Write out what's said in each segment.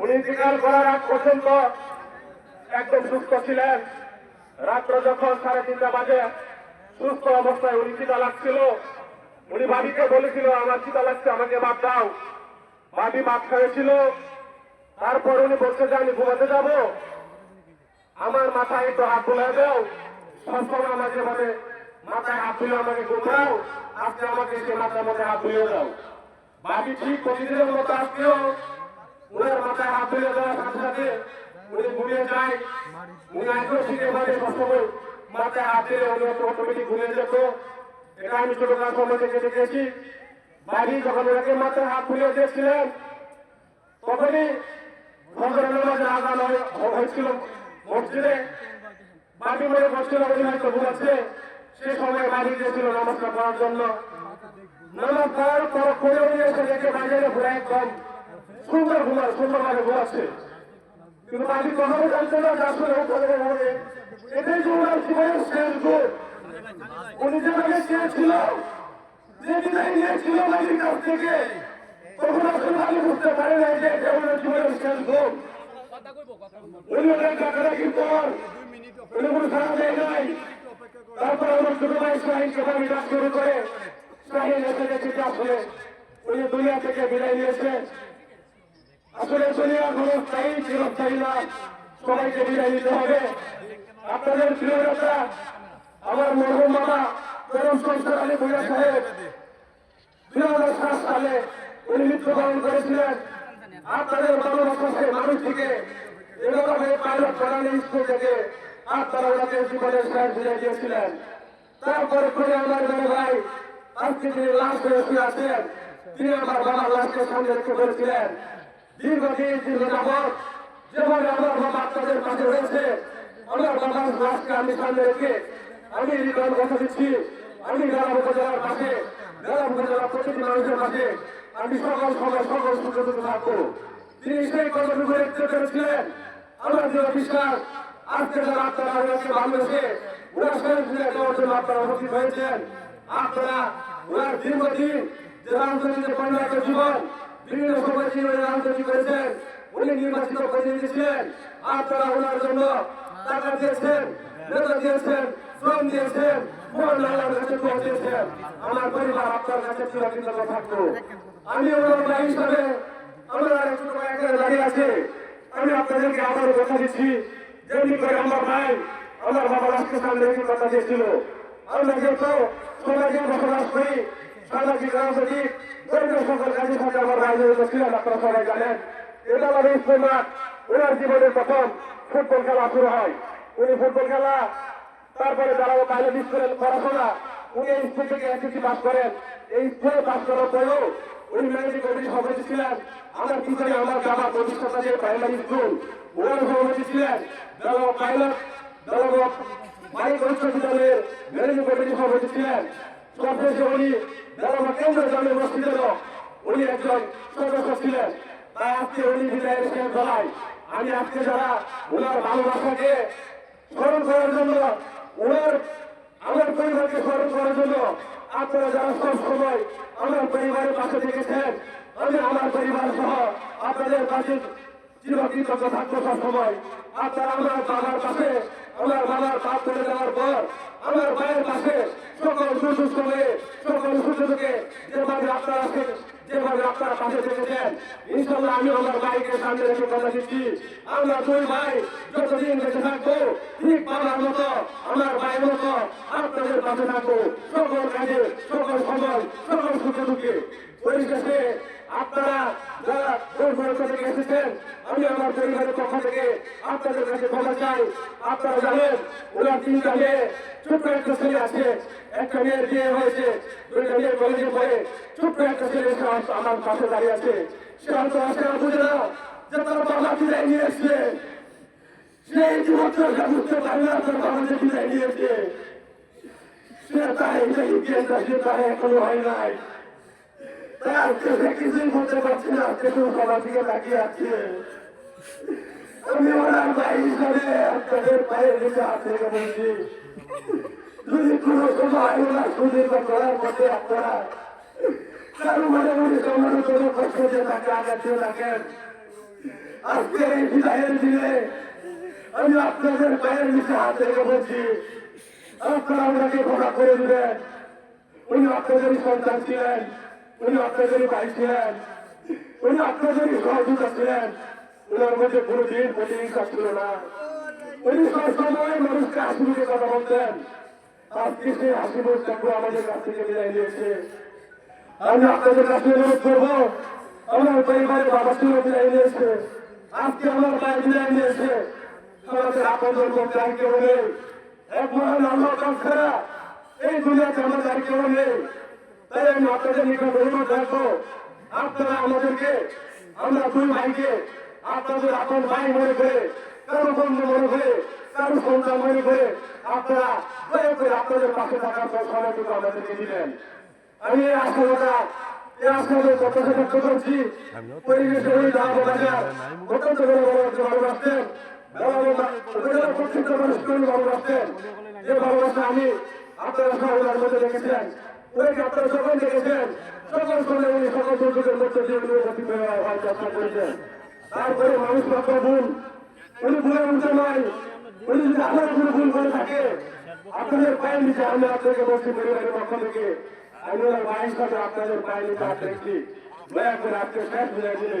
উনি ইন্তিকাল করার আগ পর্যন্ত একদম সুস্থ ছিলেন। রাত্র যখন সাড়ে তিনটা বাজে, সুস্থ অবস্থায় উনি চিতা লাগছিল উনি ভাবিকে বলেছিল, আমার চিতা লাগছে আমাকে বাদ দাও। ভাবি মাছ খাইয়েছিল তারপর উনি বলছে, যে আমি ঘুমাতে যাব। আমার মাথায় একটু হাত বুলাই দাও। সবসময় আমাকে মানে মাথায় হাত তুলে আমাকে ঘুমাও। আজকে আমাকে সে মাথার মধ্যে হাত তুলে দাও। ভাবি ঠিক প্রতিদিনের মতো আজকেও উনার মাথায় হাত তুলে দেওয়ার সাথে সাথে উনি ঘুমিয়ে যায়। উনি আজকেও শিখে ভাবে সবসময় মাথায় হাত দিলে উনি অটোমেটিক ঘুমিয়ে যেত। এটা আমি ছোটকাল সময় থেকে দেখেছি। ভাবি যখন ওনাকে মাথায় হাত তুলে দিয়েছিলেন তখনই ফজর নামাজের হয়- হয়েছিল মসজিদে। বাড়ি মনে করছিল উনি হয়তো ঘুমাচ্ছে সে সময় বাড়ি গিয়েছিল নামাজটা পড়ার জন্য। নামাজ পড়ার পর করে উনি এসে দেখে বাজারে ঘুরে একদম। সুন্দর ঘুমার সুন্দরভাবে ঘুমাচ্ছে। কিন্তু বাড়ি কখনো জানতে না, যে আসলে এটাই যে ওনার জীবনের শেষ গুণ উনি যেভাবে চেয়েছিল, যে বিদায় নিয়েছিল বাড়ির কাছ থেকে, তখন আসলে আমি বুঝতে পারি না যে এটা ওনার জীবনের শেষ গুণ উনি অনেক ডাকাডাকির পর, উনি কোনো সারা দেয় নাই। তারপর আমার ছোট ভাই শাহিনকে আমি ডাক শুরু করে। শাহিন এসে যে আসলে উনি দুনিয়া থেকে বিদায় নিয়েছে। আসলে দুনিয়া কোনো স্থায়ী চিরস্থায়ী না। সবাইকে বিদায় নিতে হবে। আপনাদের প্রিয় নেতা, আমার মরহুম মামা করম সংসার আলী ভুইয়া সাহেব দুই হাজার সাত সালে উনি মৃত্যুবরণ করেছিলেন। আপনাদের ভালোবাসা সেই মানুষটিকে এভাবে পাইলট করানো স্কুল থেকে আপনারা ওনাকে জীবনের শেষ ফিরে দিয়েছিলেন। তারপরে করে আমার বড় ভাই, আজকে তিনি লাশ হয়ে শুয়ে আছেন, তিনি আমার বাবার লাশকে সামনে রেখে বলেছিলেন দীর্ঘদিন দীর্ঘ যাবৎ যেভাবে আমার আপনাদের পাশে রয়েছে, আমার বাবার লাশকে আমি সামনে রেখে আমি হৃদয় কথা দিচ্ছি। আমি গ্রাম উপজেলার পাশে, গ্রাম উপজেলার প্রতিটি মানুষের পাশে আমি সকল সময় সকল সুযোগ থাকব। তিনি সেই কর্মসূচি রেখে করেছিলেন আমার যে বিশ্বাস আজকে যারা আপনারা ওনাকে ভালোবেসে ওনার শরীর ফিরে দেওয়ার জন্য আপনারা উপস্থিত হয়েছেন। আপনারা ওনার দীর্ঘদিন যে রাজনীতিতে পরিণত জীবন বিভিন্ন সময় রাজনীতি করেছেন, উনি নির্বাচিত প্রতিনিধি ছিলেন আপনারা ওনার জন্য টাকা দিয়েছেন, নেতা দিয়েছেন, শ্রম দিয়েছেন আমার পরিবার আপনার কাছে আছে। আমি আপনাদেরকে আবারও কথা দিচ্ছি। যেমনি করে আমার ভাই আমার বাবা রাষ্ট্র সামনে কথা দিয়েছিল, আমরা যেহেতু সমাজে বসবাস করি সামাজিক রাজনৈতিক দরিদ্র সকল কাজের সাথে আমার জড়িত ছিলেন আপনারা সবাই জানেন। এটা আমার স্কুল মাঠ ওনার জীবনের প্রথম ফুটবল খেলা শুরু হয়। উনি ফুটবল খেলা, তারপরে যারা ও পাইলট স্কুলের পড়াশোনা। উনি স্কুল থেকে এসএসসি পাস করেন। এই স্কুলে পাস করার পরেও উনি ম্যানেজিং কমিটি সভাপতি ছিলেন। আমার পিছনে আমার বাবা প্রতিষ্ঠাতা যে প্রাইমারি স্কুল ওনার সভাপতি ছিলেন যারা পাইলট যারা মাইক উচ্চ বিদ্যালয়ের ম্যানেজিং কমিটি সভাপতি ছিলেন। সবশেষে উনি যারা কেন্দ্র জামে মসজিদেরও উনি একজন সদস্য ছিলেন। তাই আজকে উনি বিদায়ের শেষ বেলায় আমি আজকে যারা ওনার ভালোবাসাকে স্মরণ করার জন্য ওনার আমার পরিবারকে স্মরণ করার জন্য আপনারা যারা সব সময় আমার পরিবারের পাশে থেকেছেন, আমি আমার পরিবার সহ আপনাদের কাছে চিরকৃতজ্ঞ থাকব সব সময়। আপনারা আমার বাবার পাশে আমার বাবার পাপ তুলে দেওয়ার পর আমার ভাইয়ের পাশে সকল সুসুস্থ হয়ে সকল সুযোগে যেভাবে আপনারা আছেন, যেভাবে আমি আমার ভাইকে সামনে রেখে কথা দিচ্ছি। আমরা দুই ভাই যতদিন বেঁচে থাকব ঠিক পাওয়ার মতো আমার ভাইয়ের মতো আপনাদের পাশে থাকব। সকল কাজে সকল সময় সকল সুখে দুঃখে। পরিশেষে আপনারা যারা পরিচয় থেকে এসেছেন, আমি আমার পরিবারের পক্ষ থেকে আপনাদের কাছে ক্ষমা চাই। আপনারা জানেন, ওনার তিনটা মেয়ে ছোট্ট একটা ছেলে আছে। একটা মেয়ের বিয়ে হয়েছে, দুইটা মেয়ে কলেজে পড়ে। ছোট্ট একটা ছেলে আমার পাশে দাঁড়িয়ে আছে। সে হয়তো আসে না বুঝে না যে তার বাবা বিদায় নিয়ে এসছে। সে না তার বাবাকে বিদায় নিয়েছে সে তাই যে ইতিহাসটা সে তাই এখনও হয় নাই। সে কিছুই বলতে পারছি না আজকে তো সবার দিকে তাকিয়ে আছে আমি ওনার ভাই হিসাবে আপনাদের পায়ের নিচে হাত রেখে বলছি যদি কোনো সময় ওনার সুদীর্ঘ করার মধ্যে আপনারা কারও মনে মনে কোনো কষ্ট দিয়ে তাকে আমি আপনাদের পায়ের নিচে হাত রেখে বলছি আপনারা ওনাকে ক্ষমা করে দিবেন উনি আপনাদেরই সন্তান ছিলেন উনি আপনাদেরই ভাই ছিলেন উনি আপনাদেরই সহযোগিতা ছিলেন ওনার মধ্যে কোনো দিন প্রতিহিংসা ছিল না। উনি সবসময় মানুষকে হাসি মুখে কথা বলতেন। আজকে সেই হাসি মুখ আমাদের কাছ থেকে বিদায় নিয়েছে। আমি আপনাদের কাছে অনুরোধ করব, আমার পরিবারের বাবা ছিল বিদায় নিয়েছে। আজকে আমার মায়ের বিদায় নিয়েছে। আমাদের আপনজন করতে আর কেউ নেই। এক মহান আল্লাহ ছাড়া এই দুনিয়াতে আমাদের আর কেউ নেই। তাই আমি আপনাদের নিকট অনুরোধ রাখব, আপনারা আমাদেরকে, আমরা দুই ভাইকে আপনাদের আপন ভাই মনে করে, কারও বন্ধু মনে করে, কারও সন্তান মনে করে, আপনারা দয়া করে আপনাদের পাশে থাকার সময়টুকু আমাদেরকে দিলেন আমি এই আশঙ্কা এই আশঙ্কা প্রত্যাশা ব্যক্ত করছি। পরিবেশে ওই দাঁড়াবো বাজার অত্যন্ত আমি আপনারা সহ মধ্যে দেখেছেন ওনাকে আপনারা সকল দেখেছেন? সকল করলে উনি সকল দুর্যোগের মধ্যে দিয়ে উনি করে হওয়ার চেষ্টা করেছেন। তারপরে মানুষ মাত্র ভুল। উনি ভুলে উঠে নয়। উনি যদি আবার কোনো ভুল করে থাকে, আপনাদের পায়ের নিচে আমি আপনাকে বলছি পরিবারের পক্ষ থেকে। আমি ওনার ভাই হিসাবে আপনাদের পায়ের নিচে হাত রেখেছি। দয়া করে আজকে শেষ হয়ে দিলে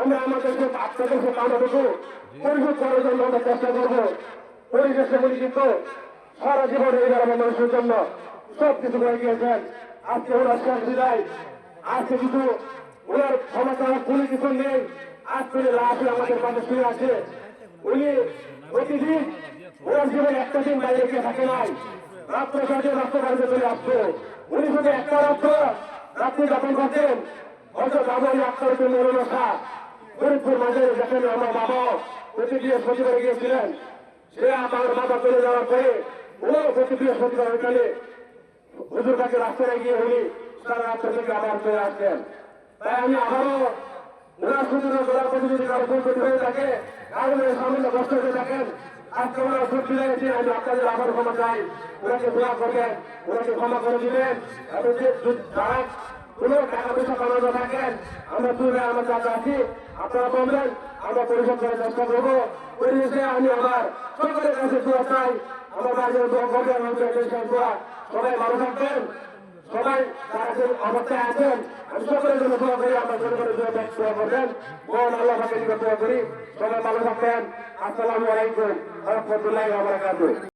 আমরা আমাদেরকে আপনাদের সে কামাটুকু পরিশোধ করার জন্য আমরা চেষ্টা করব। পরিবেশে বলি কিন্তু সারা জীবন এই গ্রামের মানুষের জন্য সব কিছু করে গিয়েছেন। আজকে ওনার শেষ বিদায়। আজকে কিছু ওনার ক্ষমতা কোনো কিছু নেই। আজকে লাশ আমাদের পাশে শুয়ে আছে। উনি প্রতিদিন ওনার জীবনে একটা দিন বাইরে গিয়ে থাকে নাই। রাত্র সাথে রাস্তা বাড়িতে চলে আসতো। উনি শুধু একটা রাত্র রাত্রি যাপন করতেন। হয়তো বাবাই আপনার জন্য রোলসা ফরিদপুর মাঝে যেখানে আমার বাবা প্রতি বৃহস্পতিবার গিয়েছিলেন, সে আমার বাবা চলে যাওয়ার পরে ও প্রতি বৃহস্পতিবার ওইখানে হুজুর কাছে রাস্তায় গিয়ে উনি সারা রাত্র থেকে আবার চলে আসতেন। তাই আমি আবারও ওনার সুন্দর করার প্রতি যদি কারও হয়ে থাকে যদি সামান্য কষ্ট হয়ে থাকেন আমি আপনাদের আবার ক্ষমা চাই, ওনাকে ক্ষমা করে যারা কোনো টাকা পয়সা কামানো থাকেন, আমরা ভাই আমার কাছে আছি। আপনারা বলবেন, আমরা পরিশোধ করার চেষ্টা করব। পরিবেশে আমি আমার সকলের কাছে দোয়া চাই। আমার বাইরে দোয়া করবেন দোয়া সবাই ভালো থাকবেন। সবাই তারা অবস্থায় আছেন আমি সকলের জন্য দোয়া করি আমরা জন্য করে দোয়া করবেন। মহান আল্লাহ দোয়া করি। সবাই ভালো